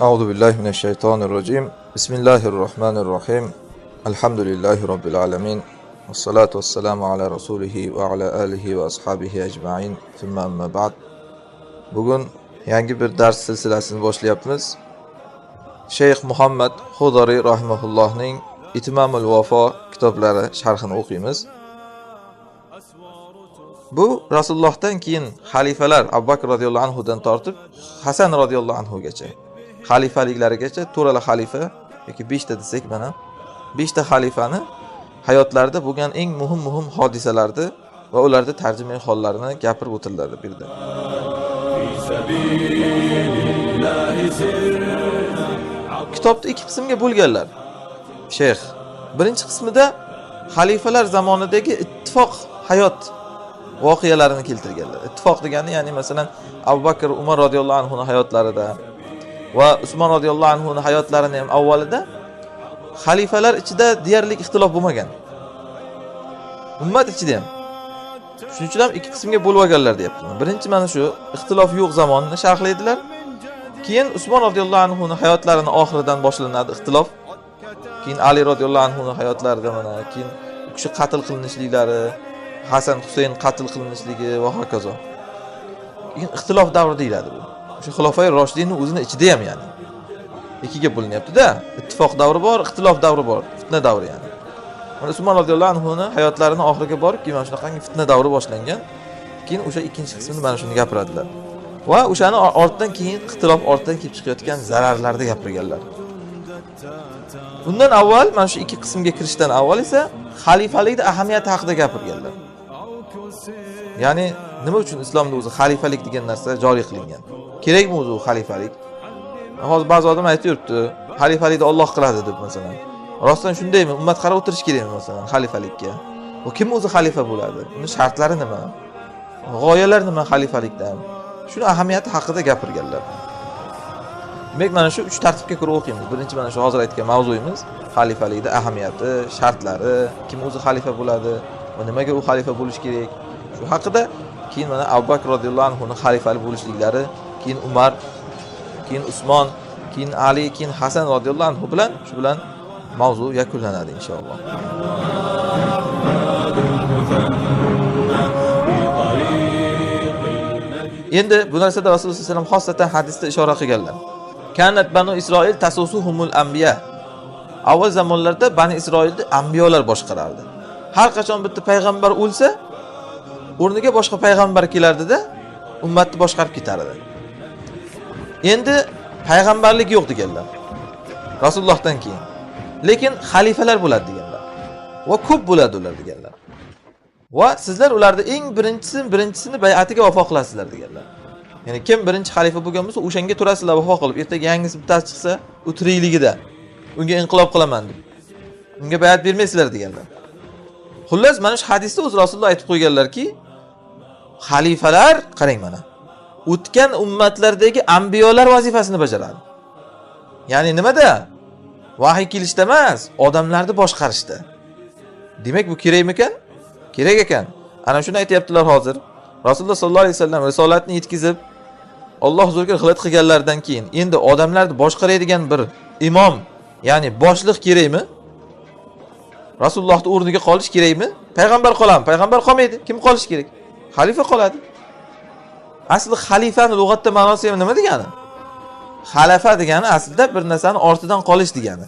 Euzu billahi mineşşeytanirracim. Bismillahirrahmanirrahim. Elhamdülillahi rabbil alamin. Ves salatu vesselamu ala resulihi ve ala alihi ve ashabihi ecmaîn. Thumma amma ba'd. Bugün yeni bir ders silsilesini başlayapmiz. Şeyh Muhammed Hudari rahimehullahning İtimamul Vefa kitoblari sharhini o'qiymiz. Bu Rasulullohdan keyin xalifalar Abu Bakr radhiyallohu anhu dan Hasan radhiyallohu anhu gacha xalifaliklarigacha to'rtala xalifa yoki beshta desak mana beshta xalifani hayotlarida bo'lgan eng muhim muhim hodisalarni va ularda tarjimai hollarini gapirib o'tiladi bu yerda kitobni ikki qismga bo'lganlar. Shayx birinchi qismida xalifalar zamonidagi ittifoq hayot voqealarini keltirganlar. Ittifoq degani ya'ni masalan abu bakr umar roziyallohu anhuni hayotlarida va usmon roziyallohu anhuni hayotlarini ham avvalida xalifalar ichida deyarli ixtilof bo'lmagan. Ummat ichida ham. Shuning uchun ham ikki qismga bo'lib olganlar deyapti. Birinchi mana shu ixtilof yo'q zamonni sharhlaydilar keyin usmon roziyallohu anhuni hayotlarini oxiridan boshlanadi ixtilof. Keyin ali roziyallohu anhuni hayotlarida mana keyin u kishi qatl qilinishliklari hasan husayn qatl qilinishligi va hokazo. Keyin ixtilof davri deyiladi bu. O'sha xilofai roshdinni o'zini ichida ham ya'ni. Ikkiga bo'linyaptida ittifoq davri bor ixtilof davri bor fitna davri ya'ni. Mana usmon roziyallohu anhuni hayotlarini oxiriga borib keyin mana shunaqangi fitna davri boshlangan. Keyin o'sha ikkinchi qismini mana shuni gapiradilar. Va o'shani ortidan keyin ixtilof ortidan kelib chiqayotgan zararlarni gapirganlar. Undan avval mana shu ikki qismga kirishdan avval esa xalifalikni ahamiyati haqida gapirganlar. Ya'ni nima uchun islomda o'zi xalifalik degan narsa joriy qilingan? Kerakmi o'zi u xalifalik? Hozir ba'zi odam aytib yuribdi xalifalikni olloh qiladi deb masalan. Rostdan shundaymi ummat qarab o'tirish kerakmi masalan xalifalikka? U kim o'zi xalifa bo'ladi? Uni shartlari nima? G'oyalar nima xalifalikdan? Shuni ahamiyati haqida gapirganlar. Demak mana shu uch tartibga ko'ra o'qiymiz. Birinchi mana shu hozir aytgan mavzuyimiz xalifalikni ahamiyati shartlari kim o'zi xalifa bo'ladi va nimaga u xalifa bo'lishi kerak? Shu haqida keyin mana abu bakr roziyallohu anhuni xalifali bo'lishliklari keyin umar keyin usmon keyin ali keyin hasan roziyallohu anhu bilan shu bilan mavzu yakunlanadi inshaalloh. Endi bu narsada rasululloh alayhi vasallam xosatan hadisda ishora qilganlar. Kanat banu isroil tasusuhumul ambiya avval zamonlarda bani isroilni ambiyolar boshqarardi. Har qachon bitta payg'ambar o'lsa o'rniga boshqa payg'ambar kelardida ummatni boshqarib ketardi endi payg'ambarlik yo'q deganlar rasulullohdan keyin. Lekin xalifalar bo'ladi deganlar va ko'p bo'ladi ular deganlar. Va sizlar ularni eng birinchisi birinchisini bay'atiga vafo qilasizlar deganlar. Ya'ni kim birinchi xalifa bo'lgan bo'lsa o'shanga turasizlar vafo qilib ertaga yangisi bittasi chiqsa u tirikligida unga inqilob qilaman deb unga bayat bermaysizlar deganlar. Xullas mana shu hadisda o'zi rasululloh aytib qo'yganlarki xalifalar qarang mana o'tgan ummatlardagi ambiyolar vazifasini bajaradi. Ya'ni nimada? Vahiy kelishda emas odamlarni boshqarishda. Demak bu kerakmikan kerak ekan. Ana shuni aytyaptilar hozir. Rasululloh sollallohu alayhi vasallam risolatni yetkazib olloh huzuriga xizmat qilganlaridan keyin endi odamlarni boshqaradigan bir imom ya'ni boshliq kerakmi? Rasulullohni o'rniga qolish kerakmi? Payg'ambar qoladimi payg'ambar qolmaydi. Kim qolishi kerak? Xalifa qoladi. Asli xalifani lug'atda ma'nosi ham nima degani? Xalafa degani aslida bir narsani ortidan qolish degani.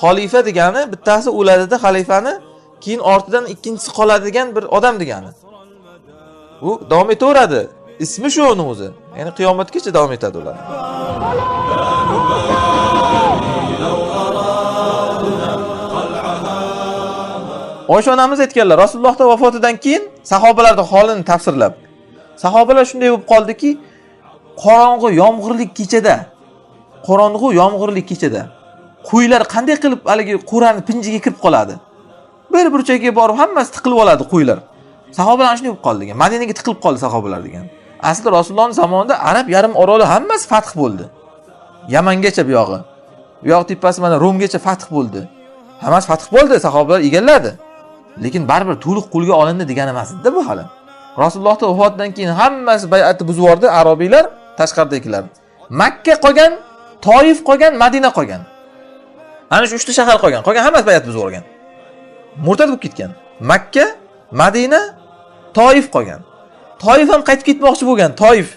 Xolifa degani bittasi o'ladida xalifani keyin ortidan ikkinchisi qoladigan bir odam degani. U davom etaveradi. Ismi shu uni o'zi. Ya'ni qiyomatgacha davom etadi ular. Oysha onamiz aytganlar rasulullohni vafotidan keyin sahobalarni holini tafsirlab sahobalar shunday bo'lib qoldiki qorong'i yomg'irli kechada qorong'u yomg'irli kechada qo'ylar qanday qilib haligi qo'rani pinjiga kirib qoladi? Bir burchakka borib hammasi tiqilib oladi qo'ylar sahobalar shunday bo'lib qoldi degan madinaga tiqilib qoldi sahobalar degan. Aslida rasulullohni zamonida arab yarim oroli hammasi fath bo'ldi. Yamangacha bu yog'i. Bu yoq tepasi mana romgacha fath bo'ldi. Hammasi fath bo'ldi sahobalar egalladi lekin baribir to'liq qo'lga olindi degani emas edida bu hali. Rasulullohni vafotidan keyin hammasi bay'atni buzib yubordi arobiylar tashqaridagilar. Makka qolgan toif qolgan madina qolgan. Ana shu uchta shahar qolgan. Qolgan hammasi bay'at buzib yuborgan murtad bo'lib ketgan. Makka madina toif qolgan. Toif ham qaytib ketmoqchi bo'lgan toif.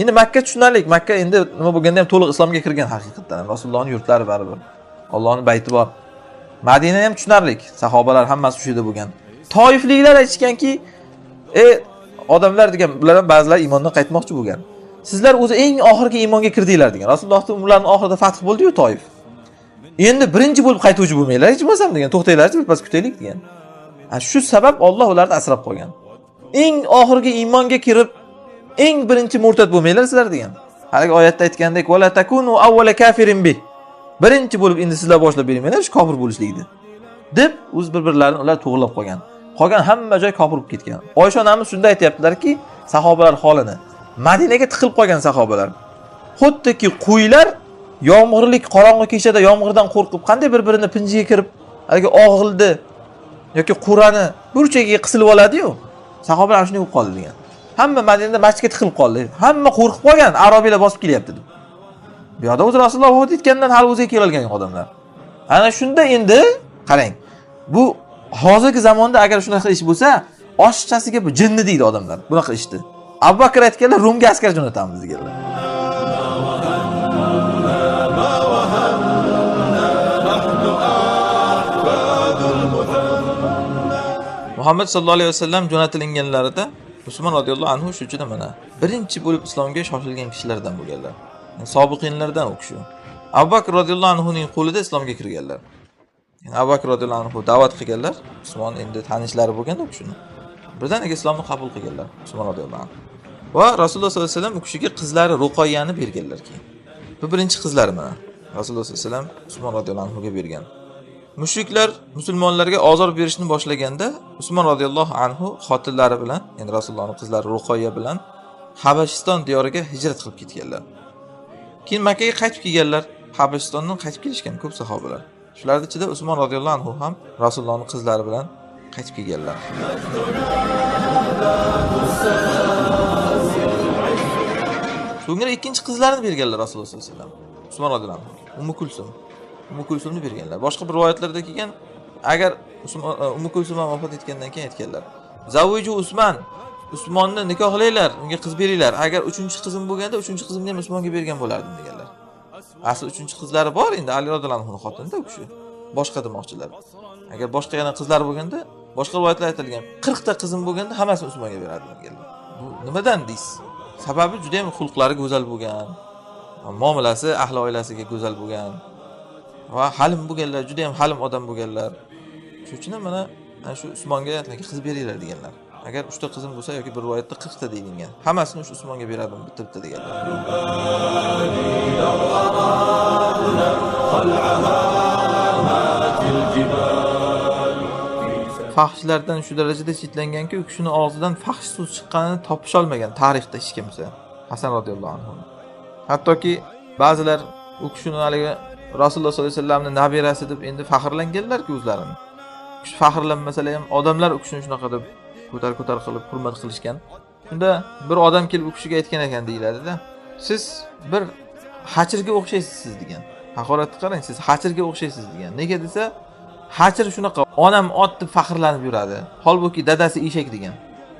Endi makka tushunarli. Makka endi nima bo'lganda ham to'liq islomga kirgan haqiqatdan. Rasulullohni yurtlari baribir allohni bayti bor. Madina ham tushunarli sahobalar hammasi shu yerda bo'lgan. Toifliklar aytishganki e odamlar degan bular ham ba'zilar iymondan qaytmoqchi bo'lgan. Sizlar o'zi eng oxirgi iymonga kirdinglar degan. Rasulullohni ularni oxirida fath bo'ldiyu toif. Endi birinchi bo'lib qaytuvchi bo'lmanglar hech bo'lmasam degan. To'xtanglarchi birpas kutaylik degan. Shu sabab olloh ularni asrab qolgan eng oxirgi iymonga kirib eng birinchi murtad bo'lmanglar sizlar degan. Haligi oyatda aytgandek birinchi bo'lib endi sizlar boshlab beringlar shu kofir bo'lishlikni deb. O'z bir birlarini ular to'g'irlab qolgan. Qolgan hamma joy kofir bo'lib ketgan. Oysha onamiz shunda aytyaptilarki sahobalar holini madinaga tiqilib qolgan sahobalar. Xuddiki qo'ylar yomg'irlik qorong'i kechada yomg'irdan qo'rqib qanday bir birini pinjiga kirib haligi og'ilni yoki qur'ani burchagiga qisilib oladiyu? Sahobalar shunday bo'lib qoldi degan. Hamma madinada masjidga tiqilib qoldi. Hamma qo'rqib qolgan arobiylar bosib kelyapti deb. Bu yoqda o'zi rasululloh vafot etgandan hali o'ziga kelolgan odamlar. Ana shunda endi qarang bu hozirgi zamonda agar shunaqa ish bo'lsa oshchasiga bu jinni deydi odamlar. Bunaqa ishni abu bakr aytganlar rumga askar jo'natamiz deganlar. Muhammad sallallohu alayhi vasallam jo'natilinganlarida usmon roziyallohu anhu shu juda mana birinchi bo'lib islomga shoshilgan kishilardan bo'lganlar. Sobiqinlardan u kishi. Abu bakr roziyallohu anhuning qo'lida islomga kirganlar. Yani abu bakr roziyallohu anhu da'vat qilganlar. Usmon endi tanishlari bo'lganda u kishini birdaniga islomni qabul qilganlar usmon roziyallohu anhu. Va rasululloh sollallohu alayhi vasallam u kishiga qizlari ruqoyani berganlar keyin. Bu birinchi qizlari mana. Rasululloh sollallohu alayhi vasallam usmon roziyallohu anhuga bergan. Mushriklar musulmonlarga ozor berishni boshlaganda usmon roziyallohu anhu xotinlari bilan ya'ni rasulullohni qizlari ruqoya bilan habashiston diyoriga hijrat qilib ketganlar. Keyin makkaga qaytib kelganlar habashistondan qaytib kelishgan ko'p sahobalar. Shularni ichida usmon roziyallohu anhu ham rasulullohni qizlari bilan qaytib kelganlar. So'ngra ikkinchi qizlarini berganlar rasululloh sollallohu alayhi vasallam. Usmon roziyallohu anhu ummu kulsum. Ummu kulsumni berganlar. Boshqa bir rivoyatlarda kelgan agar Usmon- ummu kulsum ham vafot etgandan keyin aytganlar. Zaviju usmon usmonni nikohlanglar unga qiz beringlar. Agar uchinchi qizim bo'lganda uchinchi qizimni ham usmonga bergan bo'lardim deganlar. Asli uchinchi qizlari bor endi ali roziyallohu anhuni xotinida u kishi. Boshqa demoqchilar. Agar boshqa yana qizlari bo'lganda boshqa rivoyatlar aytilgan. Qirqta qizim bo'lganda hammasini usmonga berardim deganlar. Bu nimadan deysiz sababi juda yam xulqlari go'zal bo'lgan muomalasi ahli oilasiga go'zal bo'lgan va halim bo'lganlar juda yam halim odam bo'lganlar. Shuning uchun ham mana ana shu usmonga qiz beringlar deganlar. Agar uchta qizim bo'lsa yoki bir rivoyatda qirqta deyilgan hammasini shu usmonga berardim bitta bitta deganlar fahshlardan shu darajada chetlanganki u kishini og'zidan fahsh so'z chiqqanini topisholmagan tarixda hech kimsa. Hasan roziyallohu anhu. Hattoki ba'zilar u kishini haligi rasululloh sollallohu alayhi vasallamni nabirasi deb endi faxrlanganlarku o'zlarini. Faxrlanmasalar ham odamlar u kishini shunaqa deb ko'tar ko'tar qilib hurmat qilishgan. Unda bir odam kelib u kishiga aytgan ekan deyiladida siz bir hachirga o'xshaysiz siz degan. Haqoratni qarang siz hachirga o'xshaysiz degan. Nega desa hachir shunaqa onam ot deb faxrlanib yuradi holbuki dadasi eshak degan.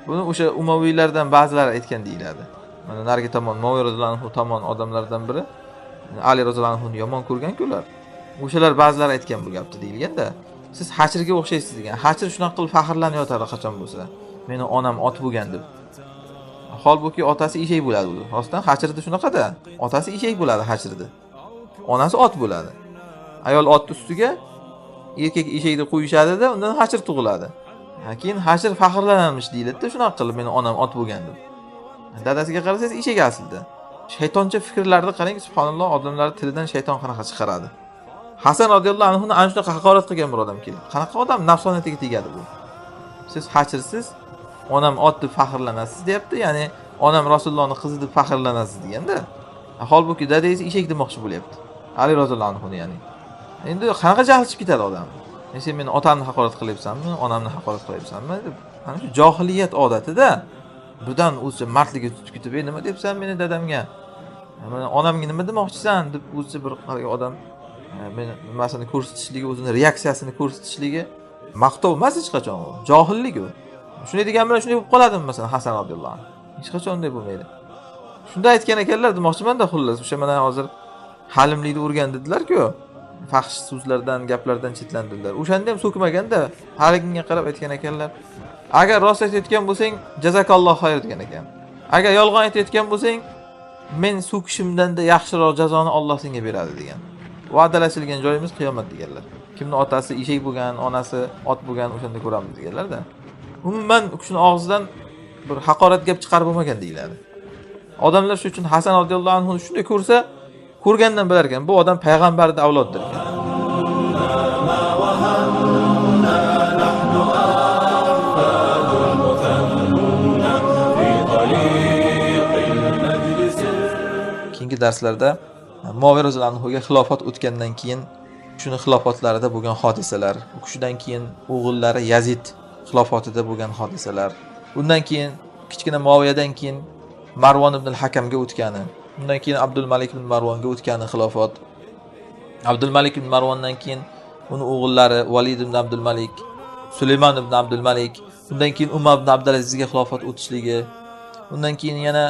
Buni o'sha umaviylardan ba'zilari aytgan deyiladi. Mana narigi tomon moviy roziyallohu anhu tomon odamlardan biri ali roziyallohu anhuni yomon ko'rganku ular. O'shalar ba'zilari aytgan bu gapni deyilganda siz hachirga o'xshaysiz degan. Hachir shunaqa qilib faxrlanib yotadi qachon bo'lsa. Meni onam ot bo'lgan deb. Holbuki otasi eshak bo'ladi u. Rostdan hashirda shunaqada otasi eshak bo'ladi hashirda onasi ot bo'ladi. Ayol otni ustiga erkak eshakni qo'yishadida undan hachir tug'iladi. Ha, keyin hachir faxrlanamish deyiladida shunaqa qilib meni onam ot bo'lgan deb. Dadasiga qarasangiz eshak aslida. Shaytoncha fikrlarni qarang subhanalloh odamlarni tilidan shayton qanaqa chiqaradi? Hasan roziyallohu anhuni ana shunaqa haqorat qilgan bir odam keldi. Qanaqa odam? Nafsoniyatiga tegadi bu. Siz hajrsiz onam ot deb faxrlanasiz deyapti ya'ni onam rasulullohni qizi deb faxrlanasiz deganda holbuki dadangiz eshak demoqchi bo'lyapti. Ali roziyallohu anhuni ya'ni. Endi qanaqa jahli chiqib ketadi odam? E, sen meni otamni haqorat qilyapsanmi onamni haqorat qilyapsanmi? deb ana shu johiliyat odatida birdan o'zicha mardligi kutib ey nima debsan meni dadamga? Mana onamga nima demoqchisan? deb o'zicha bir odam Э, nimasini ko'rsatishligi o'zini reaksiyasini ko'rsatishligi maqtov emas hech qachon. U johillik u. Shunday degan bilan shunday bo'lib qoladimi masalan hasan roziyallohu anhu hech qachon unday bo'lmaydi. Shunda aytgan ekanlar demoqchimanda xullas. O'sha mana hozir halimlikni o'rgan dedilarku. Fahsh so'zlardan gaplardan chetlandilar. O'shanda ham so'kmaganda haliginga qarab aytgan ekanlar. Agar rost aytayotgan bo'lsang jazakalloh xayr degan ekan. Agar yolg'on aytayotgan bo'lsang men so'kishimdanda yaxshiroq jazoni olloh senga beradi degan. Va'dalashilgan joyimiz qiyomat deganlar. Kimni otasi eshak bo'lgan onasi ot bo'lgan o'shanda ko'ramiz deganlarda umuman u kishini og'zidan bir haqorat gap chiqarib bo'lmagan deyiladi. Odamlar shu uchun hasan roziyallohu anhu shunday ko'rsa ko'rgandan bilar ekan bu odam payg'ambarni avlodidir ekan keyingi darslarda moviy roziyallohuga xilofat o'tgandan keyin shuni xilofatlarida bo'lgan hodisalar u kishidan keyin o'g'illari yazid xilofatida bo'lgan hodisalar undan keyin kichkina moviyadan keyin marvon ibn hakamga o'tgani undan keyin abdul malik ibn marvonga o'tgani xilofat abdul malik ibn marvondan keyin uni o'g'illari valid ibn abdul malik sulaymon ibn abdul malik undan keyin umar ibn abdulazizga xilofat o'tishligi undan keyin yana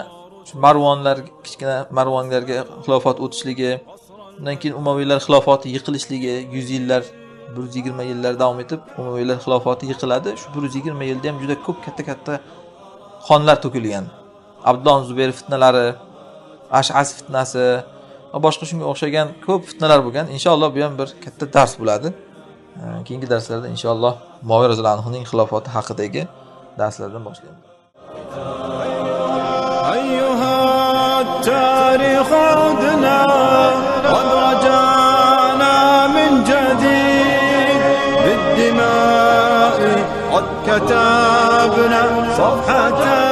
marvonlar kichkina marvonlarga xilofat o'tishligi undan keyin umaviylar xilofati yiqilishligi yuz yillar bir yuz yigirma yillar davom etib umaviylar xilofati yiqiladi. Shu bir yuz yigirma yilda ham juda ko'p katta katta qonlar to'kilgan. Abdulloh zubayr fitnalari ashas fitnasi va boshqa shunga o'xshagan ko'p fitnalar bo'lgan. Inshaalloh bu ham bir katta dars bo'ladi. Keyingi darslarda inshaalloh moviy roziyallohu anhuning xilofati haqidagi darslardan boshlaymiz. التاريخ عدنا قد رجعنا من جديد بالدماء قد كتبنا صفحة